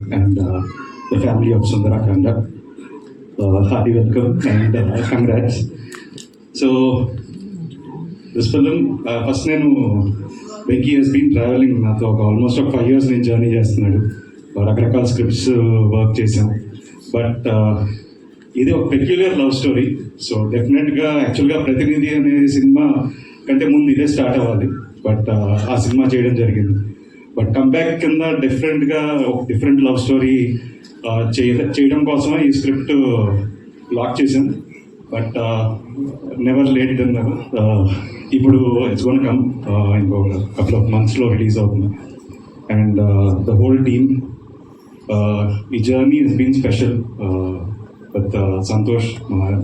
and uh, the family of Sundarakanda. Uh, hearty welcome and uh, congrats. So, this film, uh, first నేను Venky has been travelling నాతో ఒక almost ఒక five years నేను journey చేస్తున్నాడు. Uh, రకరకాల scripts work చేసాం but ఇది ఒక పెక్యులర్ లవ్ స్టోరీ సో డెఫినెట్గా యాక్చువల్గా ప్రతినిధి అనే సినిమా కంటే ముందు ఇదే స్టార్ట్ అవ్వాలి. బట్ uh, ఆ సినిమా చేయడం జరిగింది. బట్ కంబ్యాక్ కింద డిఫరెంట్గా ఒక డిఫరెంట్ లవ్ స్టోరీ చేయడం కోసమే ఈ స్క్రిప్ట్ లాక్ చేసింది బట్ నెవర్ లేట్ దెన్ ఇప్పుడు ఇట్స్ గోన్ కమ్ ఇంకో కపుల్ ఆఫ్ మంత్స్లో రిలీజ్ అవుతుంది. అండ్ ద హోల్ టీమ్ ఈ journey is been special with Santosh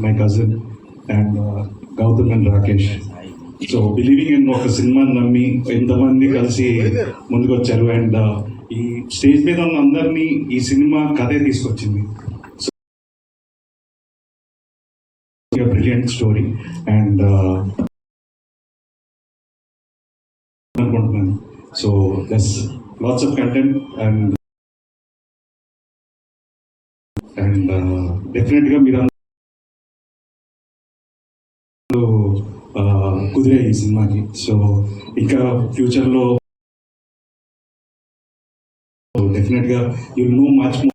my cousin and Gautam and Rakesh so believing in ఒక సినిమాని నమ్మి ఎంతమంది కలిసి ముందుకు వచ్చారు అండ్ uh, ఈ స్టేజ్ మీద ఉన్న అందరినీ ఈ సినిమా కథే తీసుకొచ్చింది. బ్రిలియంట్ స్టోరీ అండ్ అనుకుంటున్నాను. So yes lots of content and and డెఫినెట్గా మీరు కుదిరే ఈ సినిమాకి. సో ఇంకా ఫ్యూచర్లో డెఫినెట్గా యూ నో మచ్